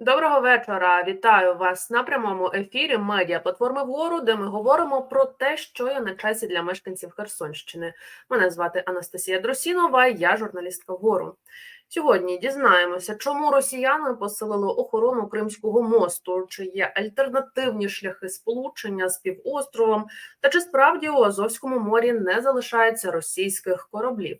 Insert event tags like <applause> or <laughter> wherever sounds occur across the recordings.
Доброго вечора. Вітаю вас на прямому ефірі медіа платформи Вору, де ми говоримо про те, що є на часі для мешканців Херсонщини. Мене звати Анастасія Дросінова, я журналістка вгору. Сьогодні дізнаємося, чому росіяни посилили охорону Кримського мосту, чи є альтернативні шляхи сполучення з півостровом, та чи справді у Азовському морі не залишається російських кораблів.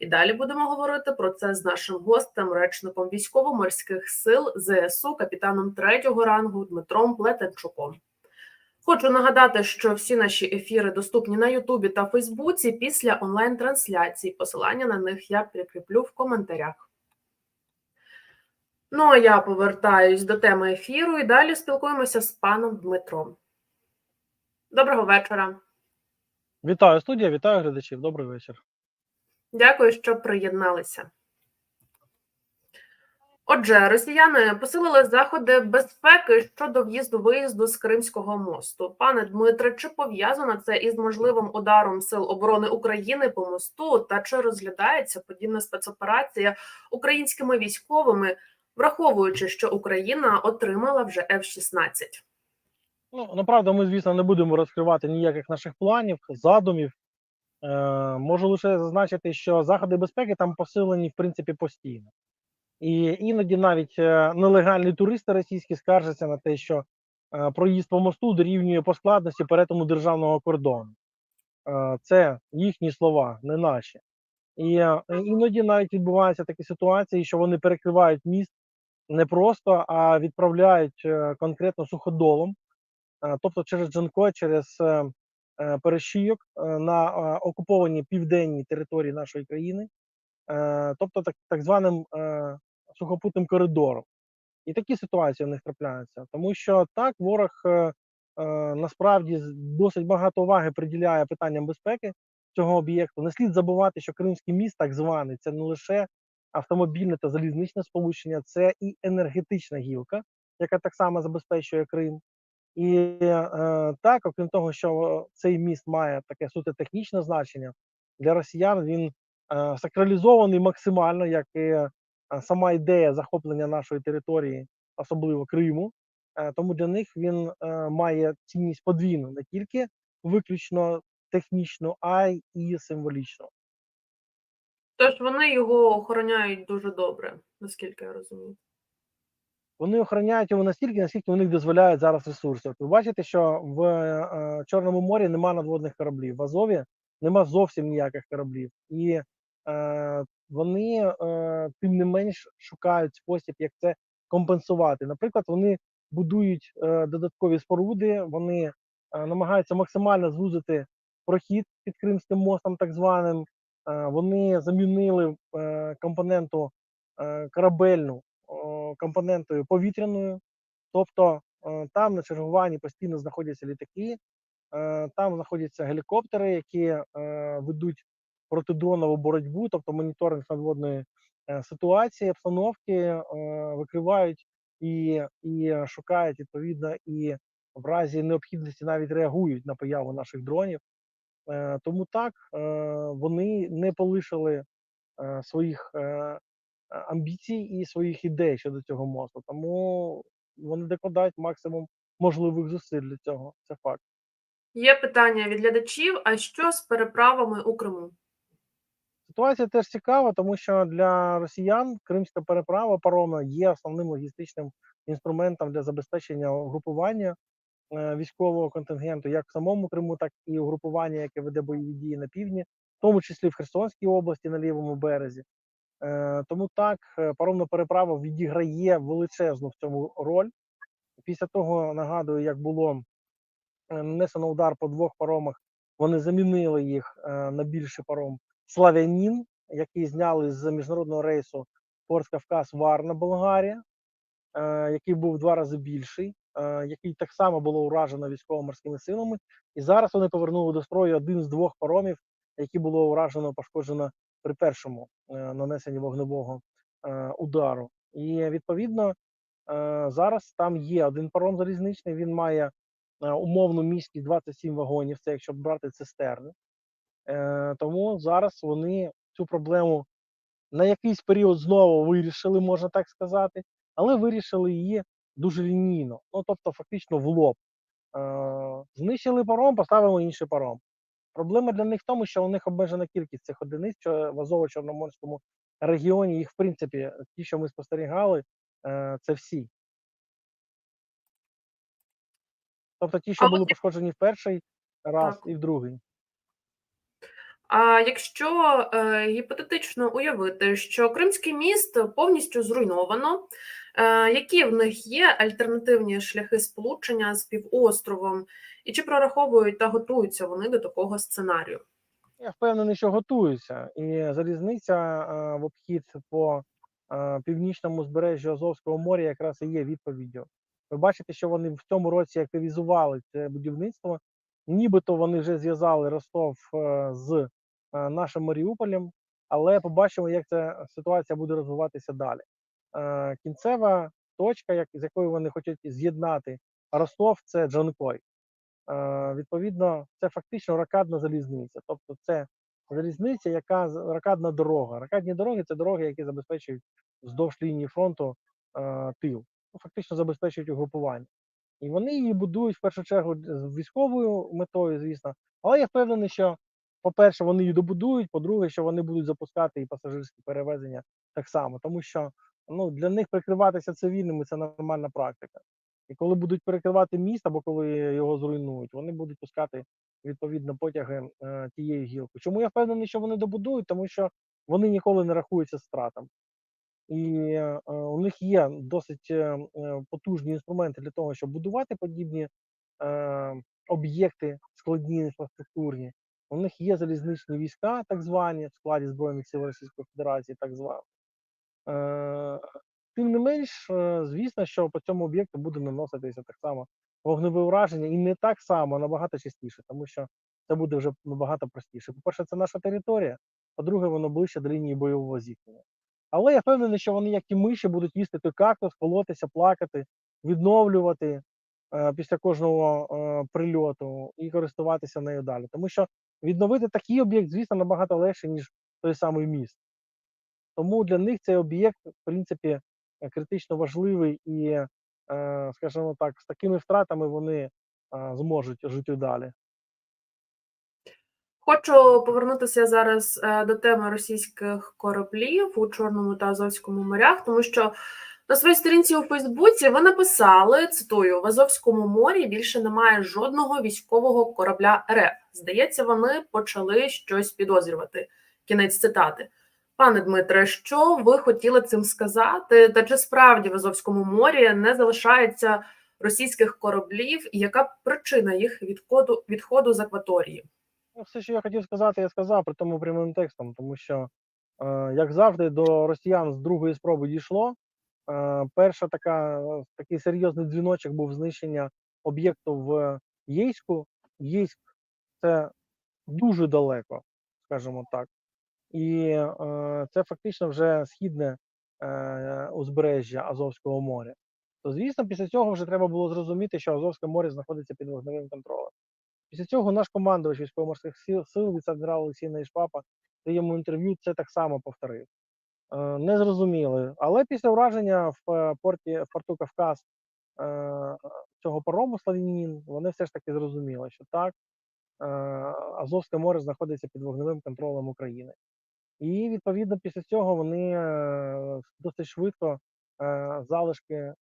І далі будемо говорити про це з нашим гостем, речником військово-морських сил ЗСУ, капітаном третього рангу Дмитром Плетенчуком. Хочу нагадати, що всі наші ефіри доступні на Ютубі та Фейсбуці після онлайн-трансляцій. Посилання на них я прикріплю в коментарях. Ну а я повертаюсь до теми ефіру і далі спілкуємося з паном Дмитром. Доброго вечора. Вітаю студія, вітаю глядачів. Добрий вечір. Дякую, що приєдналися. Отже, росіяни посилили заходи безпеки щодо в'їзду-виїзду з Кримського мосту. Пане Дмитре, чи пов'язано це із можливим ударом Сил оборони України по мосту, та чи розглядається подібна спецоперація українськими військовими, враховуючи, що Україна отримала вже F-16? Ну, направду, ми, звісно, не будемо розкривати ніяких наших планів, задумів. Е, можу лише зазначити, що заходи безпеки там посилені, в принципі, постійно. І іноді навіть е, нелегальні туристи російські скаржаться на те, що е, проїзд по мосту дорівнює по складності перетину державного кордону. Е, це їхні слова, не наші. І іноді навіть відбуваються такі ситуації, що вони перекривають міст не просто, а відправляють е, конкретно суходолом, е, тобто через Джанко, через е, перешийок е, на окупованій південній території нашої країни, тобто так, так званим сухопутним коридором. І такі ситуації в них трапляються, тому що так ворог насправді досить багато уваги приділяє питанням безпеки цього об'єкту. Не слід забувати, що Кримський міст, так званий, це не лише автомобільне та залізничне сполучення, це і енергетична гілка, яка так само забезпечує Крим. І е, так, окрім того, що цей міст має таке суто технічне значення для росіян, він е, сакралізований максимально, як і е, сама ідея захоплення нашої території, особливо Криму. Е, тому для них він е, має цінність подвійну, не тільки виключно технічну, а й і символічну. Тож вони його охороняють дуже добре, наскільки я розумію. Вони охороняють його настільки, наскільки у них дозволяють зараз ресурси. Ви бачите, що в е, Чорному морі нема надводних кораблів, в Азові нема зовсім ніяких кораблів, і е, вони е, тим не менш шукають спосіб, як це компенсувати. Наприклад, вони будують е, додаткові споруди, вони е, намагаються максимально звузити прохід під Кримським мостом, так званим. Е, вони замінили е, компоненту е, корабельну компонентою повітряною, тобто там на чергуванні постійно знаходяться літаки, там знаходяться гелікоптери, які ведуть протидронову боротьбу, тобто моніторинг надводної ситуації, обстановки, викривають і, і шукають відповідно, і в разі необхідності навіть реагують на появу наших дронів. Е, Тому так е, вони не полишили е, своїх амбіцій і своїх ідей щодо цього мосту. Тому вони докладають максимум можливих зусиль для цього. Це факт. Є питання від глядачів: а що з переправами у Криму? Ситуація теж цікава, тому що для росіян кримська переправа паромна є основним логістичним інструментом для забезпечення угрупування е, військового контингенту як в самому Криму, так і угрупування, яке веде бойові дії на півдні, в тому числі в Херсонській області на лівому березі. Е, Тому так е, паромна переправа відіграє величезну в цьому роль. Після того нагадую, як було е, нанесено удар по двох паромах, вони замінили їх е, на більший паром Славянін, який зняли з міжнародного рейсу Порт Кавказ Варна, Болгарія, е, який був в два рази більший, е, який так само було уражено військово-морськими силами. І зараз вони повернули до строю один з двох паромів, які було уражено, пошкоджено при першому е, нанесенні вогневого е, удару. І відповідно е, зараз там є один паром залізничний. Він має е, умовну міськість 27 вагонів. Це якщо брати цистерни. Е, тому зараз вони цю проблему на якийсь період знову вирішили, можна так сказати. але вирішили її дуже лінійно, ну тобто фактично в лоб. Е, знищили паром, поставили інший паром. Проблема для них в тому, що у них обмежена кількість цих одиниць що в Азово-Чорноморському регіоні. Їх, в принципі, ті, що ми спостерігали, е, це всі. Тобто ті, що А були пошкоджені в перший раз Так. і в другий. А якщо е, гіпотетично уявити, що Кримський міст повністю зруйновано, які в них є альтернативні шляхи сполучення з півостровом, і чи прораховують та готуються вони до такого сценарію? Я впевнений, що готуються. І залізниця е, в обхід по е, північному збережжю Азовського моря якраз і є відповіддю. Ви бачите, що вони в цьому році активізували це будівництво. Нібито вони вже зв'язали Ростов е, з е, нашим Маріуполем, але побачимо, як ця ситуація буде розвиватися далі. Е, Кінцева точка, як, з якою вони хочуть з'єднати Ростов, це Джанкой. Е, Відповідно, це фактично ракадна залізниця. Тобто, це залізниця, яка ракадна дорога. Ракадні дороги це дороги, які забезпечують вздовж лінії фронту е, тил, ну, фактично забезпечують угрупування. І вони її будують в першу чергу з військовою метою, звісно. Але я впевнений, що, по-перше, вони її добудують, по-друге, що вони будуть запускати і пасажирські перевезення так само, тому що ну, для них прикриватися цивільними це нормальна практика. І коли будуть перекривати міст або коли його зруйнують, вони будуть пускати відповідно потяги е, тією гілкою. Чому я впевнений, що вони добудують? Тому що вони ніколи не рахуються стратами. І е, у них є досить е, е, потужні інструменти для того, щоб будувати подібні е, об'єкти, складні інфраструктурні. У них є залізничні війська, так звані, в складі Збройних сил Російської Федерації, так звані. Е, Тим не менш, е, звісно, що по цьому об'єкту буде наноситися так само вогневе ураження, і не так само, а набагато частіше, тому що це буде вже набагато простіше. По-перше, це наша територія, по-друге, воно ближче до лінії бойового зіткнення. Але я впевнений, що вони, як і миші, будуть їсти той кактус, колотися, плакати, відновлювати е, після кожного е, прильоту і користуватися нею далі. Тому що відновити такий об'єкт, звісно, набагато легше, ніж той самий міст. Тому для них цей об'єкт, в принципі, е, критично важливий і, е, скажімо так, з такими втратами вони зможуть жити далі. Хочу повернутися зараз е, до теми російських кораблів у Чорному та Азовському морях, тому що на своїй сторінці у Фейсбуці ви написали: цитую: в Азовському морі більше немає жодного військового корабля РФ. Здається, вони почали щось підозрювати. Кінець цитати. Пане Дмитре, що ви хотіли цим сказати? Та чи справді в Азовському морі не залишається російських кораблів, і яка причина їх відходу відходу з акваторії? Ну, все, що я хотів сказати, я сказав при тому прямим текстом, тому що, е, як завжди, до росіян з другої спроби дійшло. Е, перша така, такий серйозний дзвіночок був знищення об'єкту в Єйську. Єйськ це дуже далеко, скажімо так. І е, це фактично вже східне е, узбережжя Азовського моря. То, звісно, після цього вже треба було зрозуміти, що Азовське море знаходиться під вогневим контролем. Після цього наш командувач військово-морських сил, сил віце-адмірал Олексій Нейшпапа в своєму інтерв'ю це так само повторив. Е, не зрозуміли. Але після враження в порті в порту Кавказ цього парому Славінін, вони все ж таки зрозуміли, що так, Азовське море знаходиться під вогневим контролем України. І відповідно після цього вони е, досить швидко е, залишки е,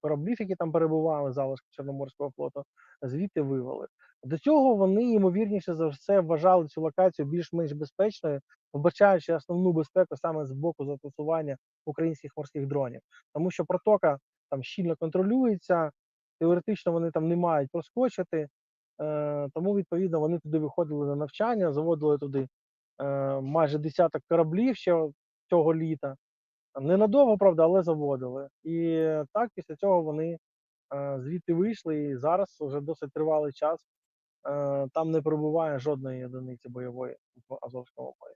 кораблів, які там перебували, залишки Чорноморського флоту, звідти вивели. До цього вони ймовірніше за все вважали цю локацію більш-менш безпечною, вбачаючи основну безпеку саме з боку застосування українських морських дронів, тому що протока там щільно контролюється, теоретично вони там не мають проскочити. Тому відповідно вони туди виходили на навчання, заводили туди майже десяток кораблів ще цього літа. Ненадовго, правда, але заводили. І так після цього вони е, звідти вийшли, і зараз вже досить тривалий час. Е, там не перебуває жодної одиниці бойової в Азовському морі.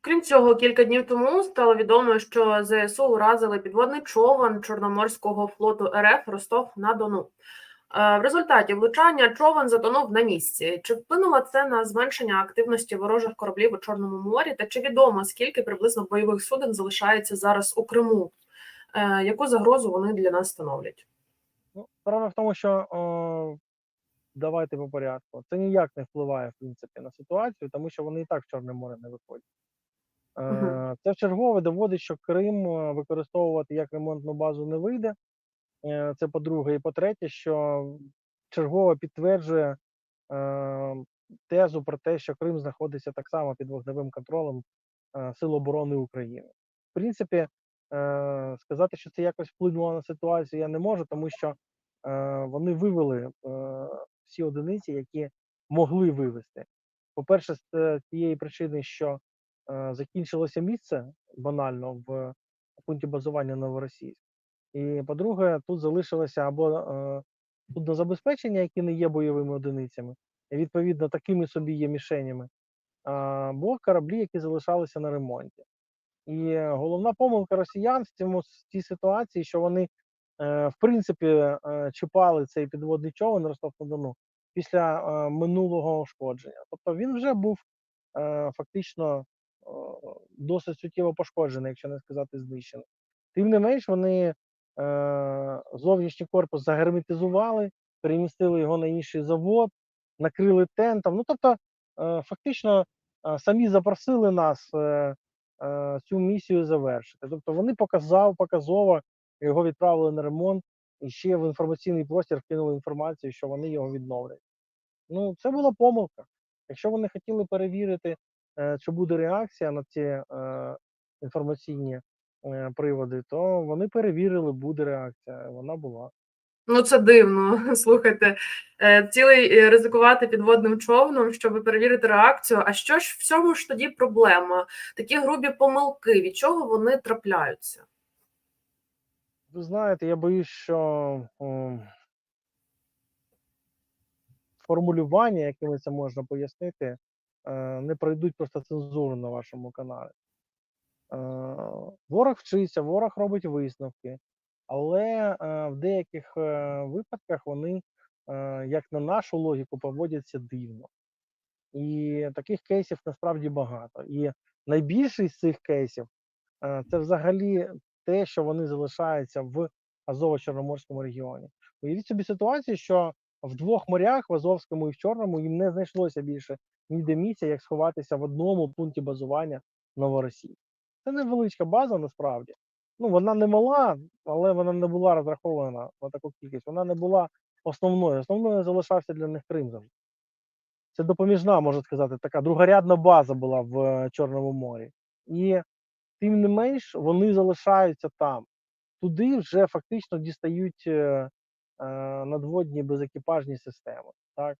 Крім цього, кілька днів тому стало відомо, що ЗСУ уразили підводний човен Чорноморського флоту РФ Ростов на Дону. Е, В результаті влучання човен затонув на місці. Чи вплинуло це на зменшення активності ворожих кораблів у Чорному морі? Та чи відомо скільки приблизно бойових суден залишається зараз у Криму? Е, яку загрозу вони для нас становлять? Ну, справа в тому, що о, давайте по порядку. Це ніяк не впливає, в принципі, на ситуацію, тому що вони і так в Чорне море не виходять. Е. Це вчергове доводить, що Крим використовувати як ремонтну базу не вийде. Е, Це по-друге. І по-третє, що чергово підтверджує е, тезу про те, що Крим знаходиться так само під вогневим контролем е, Сил оборони України. В принципі, е, сказати, що це якось вплинуло на ситуацію, я не можу, тому що вони вивели всі одиниці, які могли вивести. По-перше, з тієї причини, що закінчилося місце банально в пункті базування Новоросійськ. І по-друге, тут залишилося або е, суднозабезпечення, які не є бойовими одиницями, і відповідно такими собі є мішенями, або кораблі, які залишалися на ремонті. І е, головна помилка росіян в цьому в цій ситуації, що вони е, в принципі чіпали цей підводний човен Ростов-на-Дону після е, минулого ушкодження. Тобто він вже був фактично досить суттєво пошкоджений, якщо не сказати знищений. Тим не менш, вони зовнішній корпус загерметизували, перемістили його на інший завод, накрили тентом. Ну тобто, е, фактично, е, самі запросили нас е, е, цю місію завершити. Тобто вони показав, показово його відправили на ремонт і ще в інформаційний простір вкинули інформацію, що вони його відновлять. Ну, це була помилка. Якщо вони хотіли перевірити, е, чи буде реакція на ці е, інформаційні е, приводи, то вони перевірили, буде реакція. Вона була. Ну, це дивно. <laughs> Слухайте, е, цілий е, ризикувати підводним човном, щоб перевірити реакцію. А що ж в цьому ж тоді проблема? Такі грубі помилки, від чого вони трапляються? Ви знаєте, я боюсь, що формулювання, якими це можна пояснити, е, не пройдуть просто цензуру на вашому каналі. Е, Ворог вчиться, ворог робить висновки, але е, в деяких е, випадках вони, як на нашу логіку, поводяться дивно. І таких кейсів насправді багато. І найбільший з цих кейсів це взагалі те, що вони залишаються в Азово-Чорноморському регіоні. Уявіть собі ситуацію, що в двох морях, в Азовському і в Чорному, їм не знайшлося більше ніде місця, як сховатися в одному пункті базування Новоросії. Це невеличка база насправді. Ну, вона не мала, але вона не була розрахована на таку кількість. Вона не була основною. Основною залишався для них Крим завжди. Це допоміжна, можна сказати, така другорядна база була в е, Чорному морі. І тим не менш вони залишаються там. Туди вже фактично дістають е, е, надводні безекіпажні системи. Так?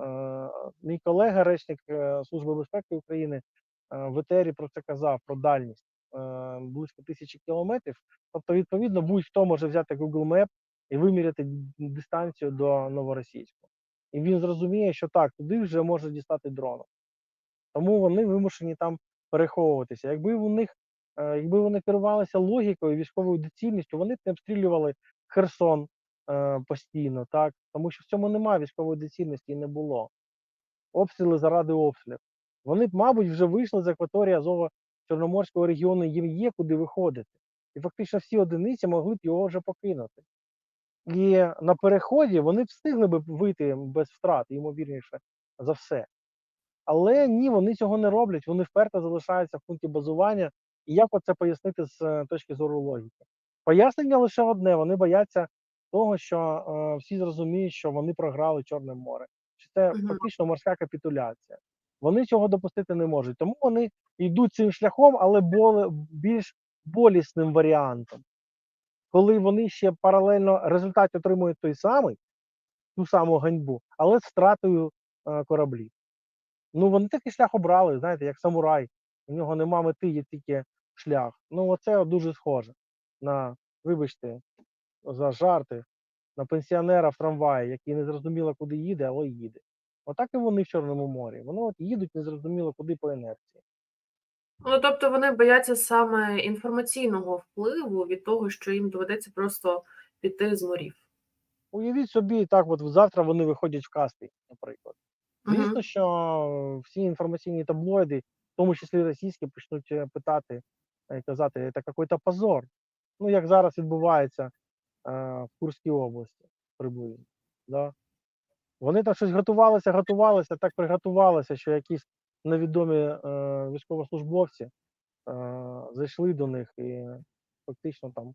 Е, мій колега, речник е, Служби безпеки України, в етері про це казав про дальність е, близько тисячі кілометрів. Тобто, відповідно, будь-хто може взяти Google Map і виміряти дистанцію до Новоросійську. І він зрозуміє, що так, туди вже може дістати дроном. Тому вони вимушені там переховуватися. Якби у них, е, якби вони керувалися логікою, військовою доцільністю, вони б не обстрілювали Херсон е, постійно, так? Тому що в цьому немає військової доцільності і не було. Обстріли заради обстрілів. Вони б, мабуть, вже вийшли з акваторії Азово-Чорноморського регіону, їм є куди виходити. І фактично всі одиниці могли б його вже покинути. І на переході вони б встигли б вийти без втрат, ймовірніше за все. Але ні, вони цього не роблять, вони вперто залишаються в пункті базування. І як оце пояснити з е, точки зору логіки? Пояснення лише одне: вони бояться того, що е, всі зрозуміють, що вони програли Чорне море, що це фактично морська капітуляція. Вони цього допустити не можуть. Тому вони йдуть цим шляхом, але більш болісним варіантом. Коли вони ще паралельно результат отримують той самий, ту саму ганьбу, але з втратою е, кораблів. Ну, вони такий шлях обрали, знаєте, як самурай. У нього нема мети, є тільки шлях. Ну, оце дуже схоже на, вибачте, за жарти, на пенсіонера в трамваї, який не зрозуміло, куди їде, але їде. Отак і вони в Чорному морі. Вони от їдуть незрозуміло куди по інерції. Ну, тобто вони бояться саме інформаційного впливу від того, що їм доведеться просто піти з морів. Уявіть собі, так, от завтра вони виходять в касти, наприклад. Звісно, що всі інформаційні таблоїди, в тому числі російські, почнуть е, питати і казати, це якийсь позор. Ну, як зараз відбувається е, в Курській області приблизно. Да? Вони там щось готувалися, готувалися, так приготувалися, що якісь невідомі е, військовослужбовці е, зайшли до них і фактично там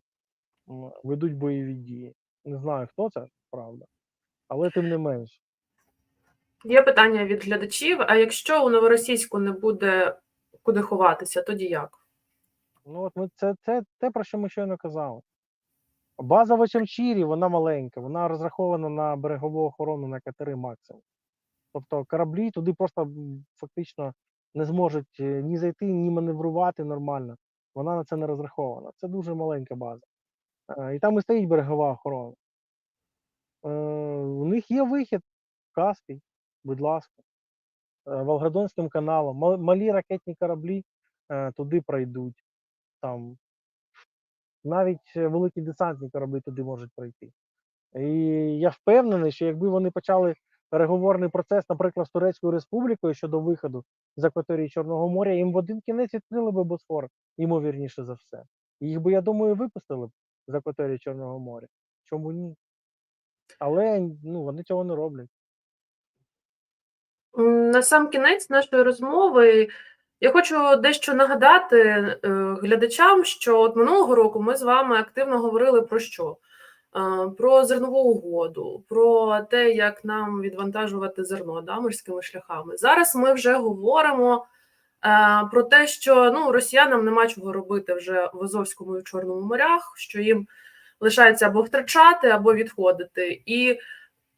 ведуть бойові дії. Не знаю, хто це, правда, але тим не менш. Є питання від глядачів: а якщо у новоросійську не буде куди ховатися, тоді як? Ну, от ми це, це те, про що ми щойно казали. База в Чамчірі, вона маленька, вона розрахована на берегову охорону на катери максимум. Тобто кораблі туди просто фактично не зможуть е, ні зайти, ні маневрувати нормально. Вона на це не розрахована. Це дуже маленька база. Е, І там і стоїть берегова охорона. Е, У них є вихід Каспій, будь ласка, Волгодонським каналом. Малі ракетні кораблі туди пройдуть. Там навіть е, великі десантні кораблі туди можуть пройти. І я впевнений, що якби вони почали переговорний процес, наприклад, з Турецькою Республікою щодо виходу з акваторії Чорного моря, їм в один кінець відкрили би Босфор, ймовірніше за все. Їх би, я думаю, випустили б з акваторії Чорного моря. Чому ні? Але ну, вони цього не роблять. На сам кінець нашої розмови я хочу дещо нагадати е, глядачам, що от минулого року ми з вами активно говорили про що? Е, Про зернову угоду, про те, як нам відвантажувати зерно да, морськими шляхами. Зараз ми вже говоримо е, про те, що ну, росіянам нема чого робити вже в Азовському і в Чорному морях, що їм лишається або втрачати, або відходити. І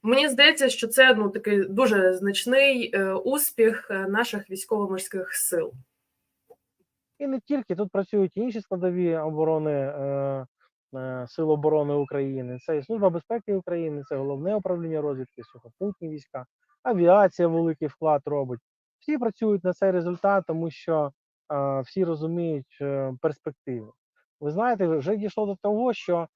Мені здається, що це ну такий дуже значний е, успіх е, наших військово-морських сил. І не тільки тут працюють інші складові оборони е, Сил оборони України. Це і Служба безпеки України, це головне управління розвідки, сухопутні війська, авіація великий вклад робить. Всі працюють на цей результат, тому що всі розуміють перспективи. Ви знаєте, вже дійшло до того, що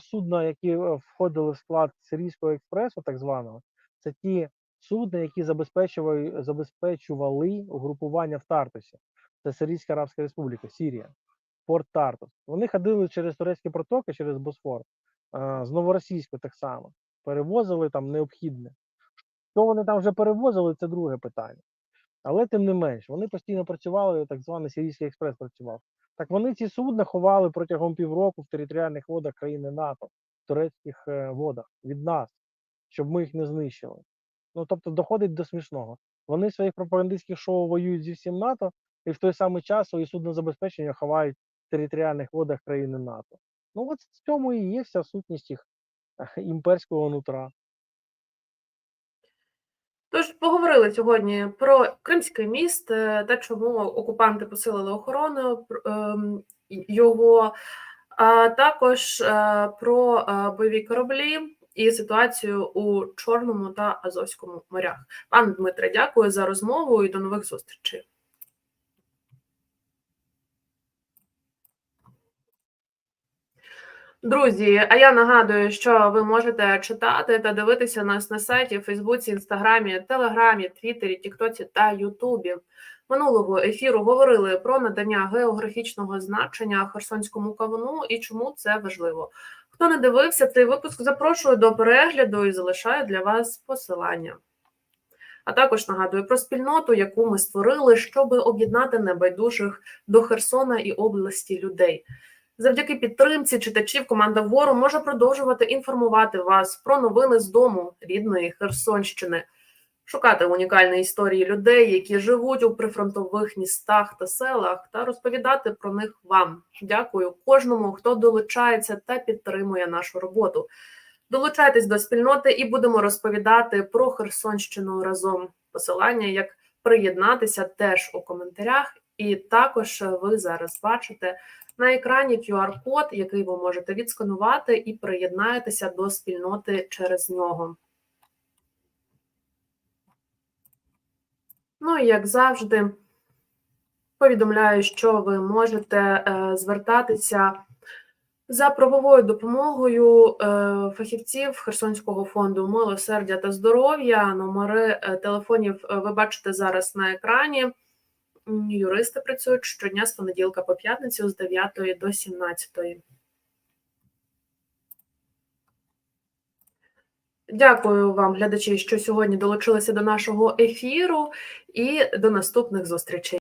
судна, які е, входили в склад Сирійського експресу, так званого, це ті судна, які забезпечували, забезпечували угрупування в Тартусі це Сирійська Арабська Республіка, Сірія, порт Тартус. Вони ходили через турецькі протоки, через Босфор, а, з Новоросійську так само. Перевозили там необхідне. Що вони там вже перевозили, це друге питання. Але тим не менш, вони постійно працювали, так званий Сирійський експрес працював. Так вони ці судна ховали протягом півроку в територіальних водах країни НАТО, в турецьких е, водах від нас, щоб ми їх не знищили. Ну тобто доходить до смішного. Вони в своїх пропагандистських шоу воюють зі всім НАТО, і в той самий час свої суднозабезпечення ховають в територіальних водах країни НАТО. Ну от в цьому і є вся сутність їх імперського нутра. Тож поговорили сьогодні про Кримський міст е, та чому окупанти посилили охорону ем, його, а також е, про е, бойові кораблі і ситуацію у Чорному та Азовському морях. Пане Дмитре, дякую за розмову і до нових зустрічей. Друзі, а я нагадую, що ви можете читати та дивитися нас на сайті, Фейсбуці, Інстаграмі, Телеграмі, Твіттері, Тіктоці та Ютубі. Минулого ефіру говорили про надання географічного значення Херсонському кавуну і чому це важливо. Хто не дивився цей випуск, запрошую до перегляду і залишаю для вас посилання. А також нагадую про спільноту, яку ми створили, щоб об'єднати небайдужих до Херсона і області людей. Завдяки підтримці читачів команда Вору може продовжувати інформувати вас про новини з дому рідної Херсонщини, шукати унікальні історії людей, які живуть у прифронтових містах та селах, та розповідати про них вам. Дякую кожному, хто долучається та підтримує нашу роботу. Долучайтесь до спільноти і будемо розповідати про Херсонщину разом. Посилання, як приєднатися, теж у коментарях. І також ви зараз бачите на екрані QR-код, який ви можете відсканувати і приєднаєтеся до спільноти через нього. Ну і як завжди, повідомляю, що ви можете е, звертатися за правовою допомогою е, фахівців Херсонського фонду милосердя та здоров'я. Номери е, телефонів ви бачите зараз на екрані юристи працюють щодня з понеділка по п'ятницю з 9 до 17. Дякую вам, глядачі, що сьогодні долучилися до нашого ефіру, і до наступних зустрічей.